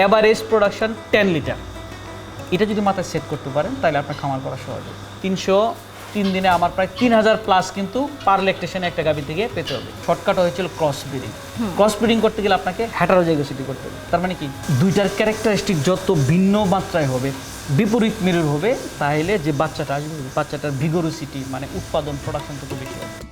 Average production ten litre এটা যদি মাথায় সেট করতে পারেন তাহলে আপনার খামার করা সহজ। তিনশো তিন দিনে আমার প্রায় তিন হাজার প্লাস কিন্তু পার ল্যাকটেশনে একটা গাভি থেকে পেতে হবে। শর্টকাট হয়েছিল ক্রস ব্রিডিং ক্রস ব্রিডিং করতে গেলে আপনাকে হ্যাটারোজাইগোসিটি করতে হবে। তার মানে কি? দুইটার ক্যারেক্টারিস্টিক যত ভিন্ন মাত্রায় হবে বিপরীত মেরুর হবে তাহলে যে বাচ্চাটা আসবে বাচ্চাটার ভিগোরোসিটি মানে উৎপাদন প্রোডাকশন তত বেশি হবে।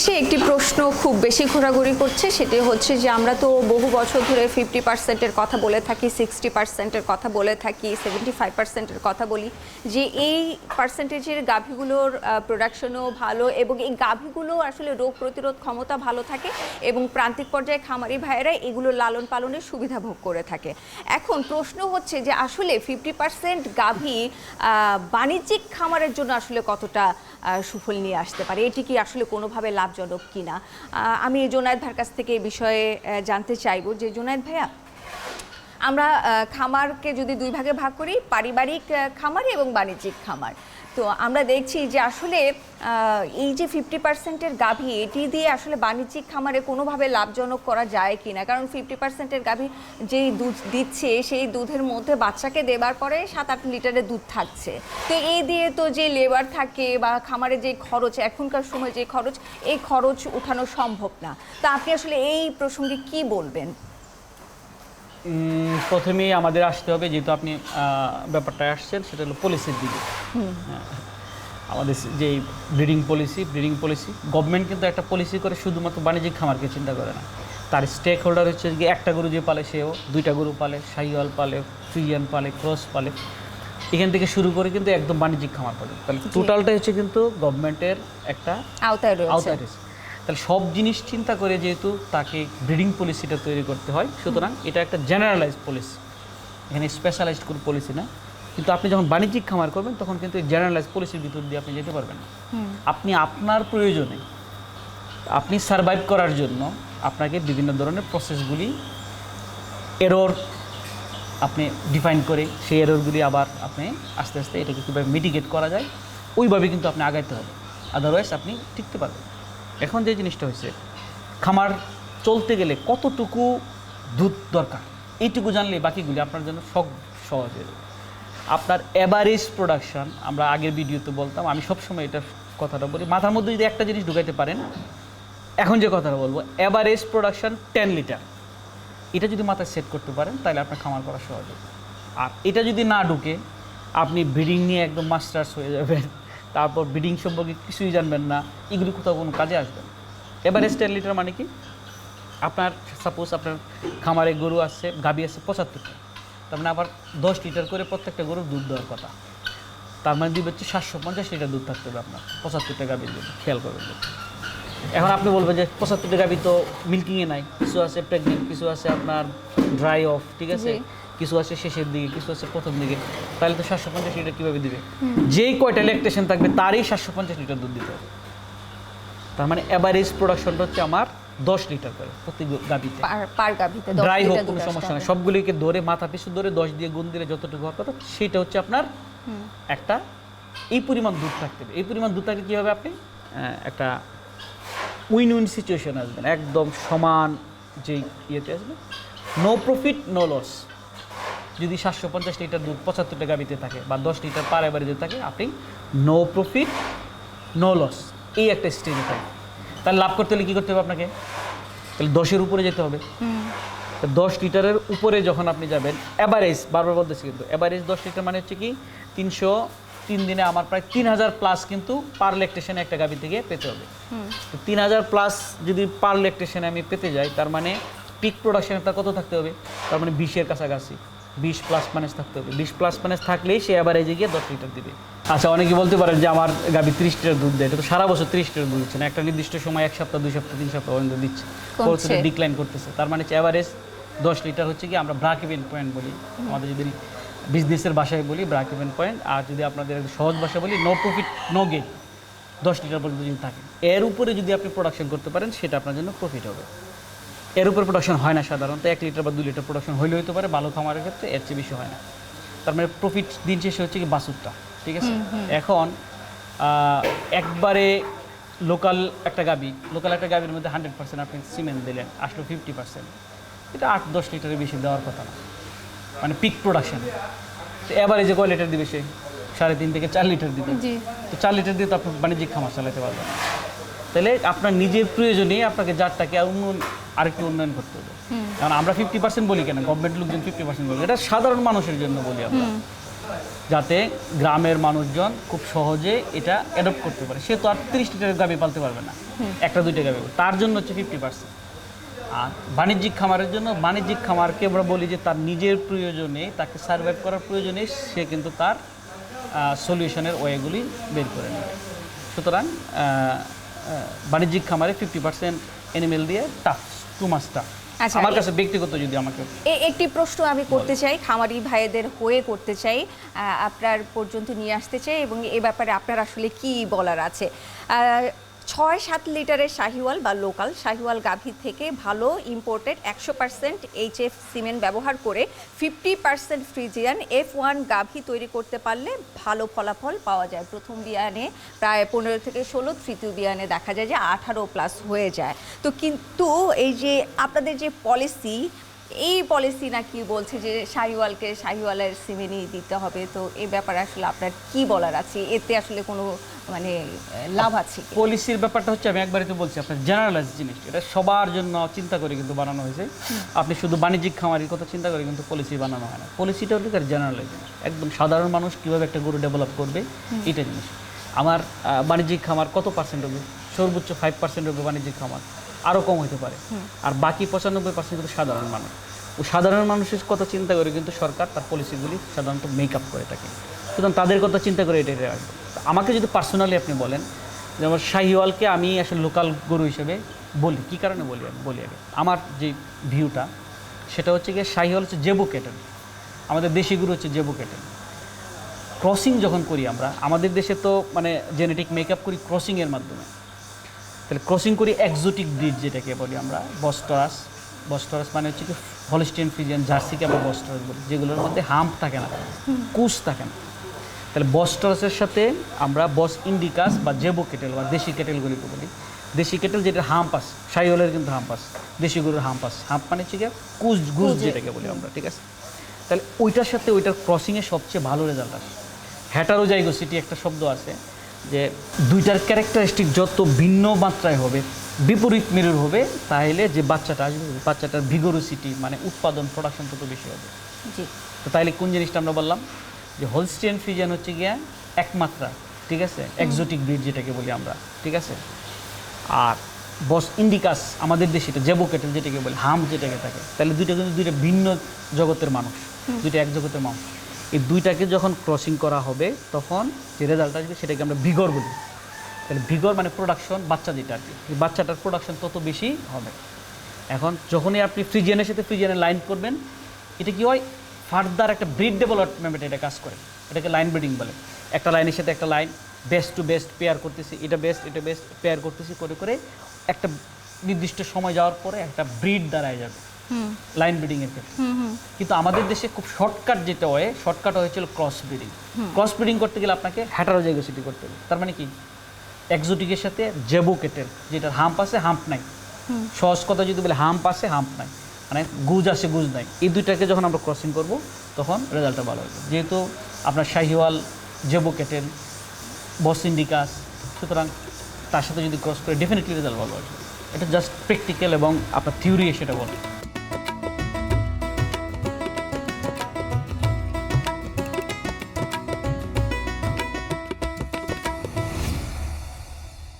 এসে একটি প্রশ্ন খুব বেশি ঘোরাঘুরি করছে, সেটি হচ্ছে যে আমরা তো বহু বছর ধরে ফিফটি পার্সেন্টের কথা বলে থাকি সিক্সটি পার্সেন্টের কথা বলে থাকি সেভেন্টি ফাইভ পার্সেন্টের কথা বলি, যে এই পার্সেন্টেজের গাভীগুলোর প্রোডাকশনও ভালো এবং এই গাভীগুলো আসলে রোগ প্রতিরোধ ক্ষমতা ভালো থাকে এবং প্রান্তিক পর্যায়ে খামারি ভাইয়েরা এগুলো লালন পালনের সুবিধা ভোগ করে থাকে। এখন প্রশ্ন হচ্ছে যে আসলে ফিফটি পার্সেন্ট গাভী বাণিজ্যিক খামারের জন্য আসলে কতটা সুফল নিয়ে আসতে পারে। এটি কি আসলে কোনোভাবে লাভজনক কিনা? আমি জোনায়দ ভাইয়ের কাছ থেকে এই বিষয়ে জানতে চাইব যে, জোনায়দ ভাইয়া, আমরা খামারকে যদি দুই ভাগে ভাগ করি, পারিবারিক খামার এবং বাণিজ্যিক খামার। তো আমরা দেখছি যে আসলে এই যে ফিফটি পার্সেন্টের গাভী, এটি দিয়ে আসলে বাণিজ্যিক খামারে কোনোভাবে লাভজনক করা যায় কি না কারণ ফিফটি পার্সেন্টের গাভী যেই দুধ দিচ্ছে, সেই দুধের মধ্যে বাচ্চাকে দেবার পরে সাত আট লিটারের দুধ থাকছে। তো এই দিয়ে তো যে লেবার থাকে বা খামারে যে খরচ, এখনকার সময় যে খরচ, এই খরচ উঠানো সম্ভব না। তা আপনি আসলে এই প্রসঙ্গে কি বলবেন? প্রথমেই আমাদের আসতে হবে যেহেতু আপনি আহ, ব্যাপারটা আসছেন সেটা হলো পলিসির দিকে। হ্যাঁ। আমাদের যে breeding policy breeding policy government কিন্তু একটা পলিসি করে শুধুমাত্র বাণিজ্যিক খামারকে চিন্তা করে না। তার স্টেক হোল্ডার হচ্ছে যে একটা গরু যে পালে সেও দুইটা গরু পালে শাহিওয়াল পালে ফ্রিজিয়ান পালে ক্রস পালে। এখান থেকে শুরু করে কিন্তু একদম বাণিজ্যিক খামার পর্যন্ত। তাহলে টোটালটা হচ্ছে কিন্তু গভর্নমেন্টের একটা আওতায় রয়েছে। আওতায় রয়েছে। তাহলে সব জিনিস চিন্তা করে যেহেতু তাকে ব্রিডিং পলিসিটা তৈরি করতে হয় সুতরাং এটা একটা জেনারেলাইজ পলিসি এখানে স্পেশালাইজড কোনো পলিসি না। কিন্তু আপনি যখন বাণিজ্যিক খামার করবেন তখন কিন্তু এই জেনারেলাইজ পলিসির ভিতর দিয়ে আপনি যেতে পারবেন না। আপনি আপনার প্রয়োজনে আপনি সার্ভাইভ করার জন্য আপনাকে বিভিন্ন ধরনের প্রসেসগুলি এরর আপনি ডিফাইন করে সেই এররগুলি আবার আপনি আস্তে আস্তে এটাকে কীভাবে মিটিগেট করা যায় ওইভাবে কিন্তু আপনি আগাইতে হবে। আদারওয়াইজ আপনি টিকতে পারবেন এখন যে জিনিসটা হয়েছে, খামার চলতে গেলে কতটুকু দুধ দরকার? এইটুকু জানলে বাকিগুলি আপনার জন্য সব সহজ হয়ে যাবে। আপনার অ্যাভারেজ প্রোডাকশান আমরা আগের ভিডিওতে বলতাম, আমি সবসময় এটা কথাটা বলি, মাথার মধ্যে যদি একটা জিনিস ঢুকাইতে পারেন, এখন যে কথাটা বলব অ্যাভারেজ প্রোডাকশান টেন লিটার এটা যদি মাথায় সেট করতে পারেন, তাহলে আপনার খামার করা সহজ হবে। আর এটা যদি না ঢুকে, আপনি ব্রিডিং নিয়ে একদম মাস্টার্স হয়ে যাবেন। তারপর ব্রিডিং সম্পর্কে কিছুই জানবেন না, এগুলি কোথাও কোনো কাজে আসবে না। এভারেজ টেন লিটার মানে কি? আপনার সাপোজ আপনার খামারে গরু আছে গাবি আছে পঁচাত্তরটা, তার মানে আবার দশ লিটার করে প্রত্যেকটা গরুর দুধ দেওয়ার কথা। তার মানে দিবে হচ্ছে সাতশো পঞ্চাশ লিটার দুধ থাকতে হবে আপনার, পঁচাত্তরটা গাবির জন্য, খেয়াল করবেন। এখন আপনি বলবেন যে পঁচাত্তরটা গাবি তো মিল্কিংয়ে নাই, কিছু আছে প্রেগনেন্ট কিছু আছে আপনার ড্রাই অফ ঠিক আছে। কিছু আছে শেষের দিকে কিছু আছে প্রথম দিকে তাহলে তো সাতশো পঞ্চাশ লিটার কীভাবে দিবে? যেই কয়টা ল্যাকটেশন থাকবে তারই সাতশো পঞ্চাশ লিটার দুধ দিতে হবে। তার মানে অ্যাভারেজ প্রোডাকশনটা হচ্ছে আমার দশ লিটার করে প্রতি পার গাভীতে ড্রাই হোক কোনো সমস্যা নেই। সবগুলিকে ধরে মাথা পিছু ধরে দশ দিয়ে গুণ দিলে যতটুকু হওয়ার কথা সেটা হচ্ছে আপনার একটা এই পরিমাণ দুধ থাকতে হবে। এই পরিমাণ দুধ থাকলে কী হবে আপনি? একটা উইন উইন সিচুয়েশন আসবেন। একদম সমান যেই ইয়েতে আসবে। নো প্রফিট নো লস যদি সাতশো পঞ্চাশ লিটার দুধ পঁচাত্তর টাকা বিতে থাকে বা দশ লিটার পার এভারেজে থাকে আপনি নো প্রফিট নো লস এই একটা স্টেজে থাকে তাহলে লাভ করতে হলে কী করতে হবে আপনাকে? তাহলে দশের উপরে যেতে হবে। দশ লিটারের উপরে যখন আপনি যাবেন অ্যাভারেজ বারবার বলতেছি কিন্তু অ্যাভারেজ দশ লিটার মানে হচ্ছে কি তিনশো তিন দিনে আমার প্রায় তিন হাজার প্লাস কিন্তু পার লেকটেশনে একটা গাভি থেকে পেতে হবে। তো তিন হাজার প্লাস যদি পার লেকটেশনে আমি পেতে যাই তার মানে পিক প্রোডাকশন একটা কত থাকতে হবে? তার মানে বিশের কাছাকাছি। বিশ প্লাস মাইনাস থাকতে হবে। বিশ প্লাস মাইনাস থাকলেই সে অ্যাভারেজে গিয়ে দশ লিটার দিবে। আচ্ছা অনেকে বলতে পারেন যে আমার গাভি তিরিশ লিটার দুধ দেয়। এটা তো সারা বছর তিরিশ লিটার দুধ দিচ্ছে না। একটা নির্দিষ্ট সময় এক সপ্তাহ দুই সপ্তাহ তিন সপ্তাহ পর্যন্ত দিচ্ছে। কমছে। ডিক্লাইন করতেছে। তার মানে হচ্ছে অ্যাভারেজ দশ লিটার হচ্ছে কি আমরা ব্রাক ইভেন পয়েন্ট বলি। আমাদের যদি বিজনেসের ভাষায় বলি ব্রাক ইভেন পয়েন্ট আর যদি আপনাদের সহজ ভাষায় বলি নো প্রফিট নো গেন দশ লিটার পর্যন্ত যদি থাকে। এর উপরে যদি আপনি প্রোডাকশন করতে পারেন সেটা আপনার জন্য প্রফিট হবে। এর উপর প্রোডাকশন হয় না সাধারণত। এক লিটার বা দু লিটার প্রোডাকশন হইলে হতে পারে ভালো খামারের ক্ষেত্রে এর চেয়ে বেশি হয় না। তার মানে প্রফিট দিন শেষে হচ্ছে কি বাসুরটা ঠিক আছে? এখন একবারে লোকাল একটা গাবি লোকাল একটা গাবির মধ্যে হান্ড্রেড পার্সেন্ট আপনি সিমেন্ট দিলেন আসলো ফিফটি পার্সেন্ট এটা আট দশ লিটারের বেশি দেওয়ার কথা না। মানে পিক প্রোডাকশন তো এবারে যে কয় লিটার দিবে সে? সাড়ে তিন থেকে চার লিটার দিবে। তো চার লিটার দিয়ে তো আপনি বাণিজ্যিক খামার চালাতে পারবেন। তাহলে আপনার নিজের প্রয়োজনে আপনাকে আর উন্নয়ন আরেকটু উন্নয়ন করতে হবে। কারণ আমরা ফিফটি পার্সেন্ট বলি কেন? গভর্নমেন্ট লোকজন ফিফটি পার্সেন্ট বলি। এটা সাধারণ মানুষের জন্য বলি আমরা। যাতে গ্রামের মানুষজন খুব সহজে এটা অ্যাডপ্ট করতে পারে। সে তো আর তিরিশ লিটারের গাবি পালতে পারবে না। একটা দুইটা গাবি তার জন্য হচ্ছে ফিফটি পার্সেন্ট আর বাণিজ্যিক খামারের জন্য বাণিজ্যিক খামারকে আমরা বলি যে তার নিজের প্রয়োজনে তাকে সার্ভাইভ করার প্রয়োজনে সে কিন্তু তার সলিউশনের ওয়েগুলি বের করে নেবে সুতরাং বাণিজ্যিক খামারে ফিফটি পার্সেন্ট এনিমেল দিয়ে টাফ টু মাস টাফ আচ্ছা, আমার কাছে ব্যক্তিগত যদি আমাকে একটি প্রশ্ন আমি করতে চাই খামারি ভাইদের হয়ে করতে চাই আপনার পর্যন্ত নিয়ে আসতে চাই এবং এ ব্যাপারে আপনার আসলে কি বলার আছে? ছয় সাত লিটারের শাহিওয়াল বা লোকাল শাহিওয়াল গাভী থেকে ভালো ইম্পোর্টেড একশো পার্সেন্ট এইচ এফ সিমেন্ট ব্যবহার করে fifty percent Friesian F one গাভী তৈরি করতে পারলে ভালো ফলাফল পাওয়া যায়। প্রথম বিয়ানে প্রায় পনেরো থেকে ষোলো, তৃতীয় বিয়ানে দেখা যায় যে আঠারো প্লাস হয়ে যায়। তো কিন্তু এই যে আপনাদের যে পলিসি এই পলিসি নাকি বলছে যে শাহিওয়ালকে শাহিওয়ালের সিমেনি দিতে হবে? তো এই ব্যাপারে আসলে আপনার কি বলার আছে? এতে আসলে কোনো মানে লাভ আছে পলিসির ব্যাপারটা হচ্ছে আমি একবারই তো বলছি আপনার জেনারেলাইজ জিনিস এটা সবার জন্য চিন্তা করে কিন্তু বানানো হয়েছে। আপনি শুধু বাণিজ্যিক খামারের কথা চিন্তা করে কিন্তু পলিসি বানানো হয় না। পলিসিটা হলো তার জেনারেলাইজ জিনিস। একদম সাধারণ মানুষ কীভাবে একটা গরু ডেভেলপ করবে এটা জিনিস। আমার বাণিজ্যিক খামার কত পার্সেন্ট হবে? সর্বোচ্চ ফাইভ পার্সেন্ট হবে বাণিজ্যিক খামার। আরও কম হতে পারে। আর বাকি পঁচানব্বই পার্সেন্ট কিন্তু সাধারণ মানুষ। ও সাধারণ মানুষের কথা চিন্তা করে কিন্তু সরকার তার পলিসিগুলি সাধারণত মেক আপ করে থাকে। সুতরাং তাদের কথা চিন্তা করে এটা রাখবে। আমাকে যদি পার্সোনালি আপনি বলেন যেমন শাহিওয়ালকে আমি আসলে লোকাল গরু হিসেবে বলি কী কারণে বলি আমি? বলি আগে। আমার যে ভিউটা সেটা হচ্ছে গিয়ে শাহিওয়াল হচ্ছে জেবু কেটেন আমাদের দেশি গরু হচ্ছে জেবু কেটেন ক্রসিং যখন করি আমরা আমাদের দেশে তো মানে জেনেটিক মেকআপ করি ক্রসিংয়ের মাধ্যমে। তাহলে ক্রসিং করি এক্সোটিক ব্রিড যেটাকে বলি আমরা বস্টরাস বস্টরাস মানে হচ্ছে কি হলিস্টিয়ান ফ্রিজিয়ান জার্সিকে আমরা বস্টরাস বলি যেগুলোর মধ্যে হাম্প থাকে না কুশ থাকে না। তাহলে বস্টরাসের সাথে আমরা বস ইন্ডিকাস বা জেবো কেটেল বা দেশি কেটেলগুলিকে বলি। দেশি কেটেল যেটা হাম্প আস সাইওলের কিন্তু হাম্প আস দেশি গরুর হাম্প আস হাম্প মানে হচ্ছে গিয়ে কুচ গুজ যেটাকে বলি আমরা ঠিক আছে? তাহলে ওইটার সাথে ওইটার ক্রসিংয়ে সবচেয়ে ভালো রেজাল্ট আসে। হ্যাটারোজাইগোসিটি একটা শব্দ আছে যে দুইটার ক্যারেক্টারিস্টিক যত ভিন্ন মাত্রায় হবে বিপরীত মেরুর হবে তাহলে যে বাচ্চাটা আসবে বাচ্চাটার ভিগোরোসিটি মানে উৎপাদন প্রোডাকশন তত বেশি হবে। জি। তো তাইলে কোন জিনিসটা আমরা বললাম? যে হোলস্টিয়ান ফ্রিজিয়ান হচ্ছে গিয়া একমাত্রা ঠিক আছে? এক্সোটিক ব্রিড যেটাকে বলি আমরা ঠিক আছে? আর বস ইন্ডিকাস আমাদের দেশে এটা জেবো কেটেল যেটাকে বলি হাম যেটাকে থাকে তাহলে দুইটা কিন্তু দুইটা ভিন্ন জগতের মানুষ দুইটা এক জগতের মানুষ। এই দুইটাকে যখন ক্রসিং করা হবে, তখন যে রেজাল্ট আসবে সেটাকে আমরা ভিগর বলি। তাহলে ভিগর মানে প্রোডাকশন বাচ্চা যেটা আর কি। বাচ্চাটার প্রোডাকশন তত বেশি হবে। এখন যখনই আপনি ফ্রিজিয়ানের সাথে ফ্রিজিয়ানের লাইন করবেন, এটা কি হয়? ফার্দার একটা ব্রিড ডেভেলপমেন্ট এটা কাজ করে। এটাকে লাইন ব্রিডিং বলে। একটা লাইনের সাথে একটা line best to best pair করতেছি, এটা বেস্ট এটা বেস্ট পেয়ার করতেছি, করে করে একটা নির্দিষ্ট সময় যাওয়ার পরে একটা ব্রিড দাঁড়ায় যাবে। লাইন ব্রিডিংয়ের ক্ষেত্রে কিন্তু আমাদের দেশে খুব শর্টকাট যেটা হয় শর্টকাট হয়েছিল ক্রস ব্রিডিং ক্রস ব্রিডিং করতে গেলে আপনাকে হ্যাটারোজাইগোসিটি করতে হবে। তার মানে কি? এক্সোটিকের সাথে জেবো কেটের যেটার হাম্প আছে হাম্প নাই। সহজ কথা যদি বলে হাম্প আছে হাম্প নাই। মানে গুজ আছে গুজ নাই। এই দুইটাকে যখন আমরা ক্রসিং করব তখন রেজাল্টটা ভালো হবে। যেহেতু আপনার Sahiwal zebu cattle Bos indicus সুতরাং তার সাথে যদি ক্রস করে ডেফিনেটলি রেজাল্ট ভালো আসবে। এটা জাস্ট প্র্যাকটিক্যাল এবং আপনার থিওরি সেটা বলে।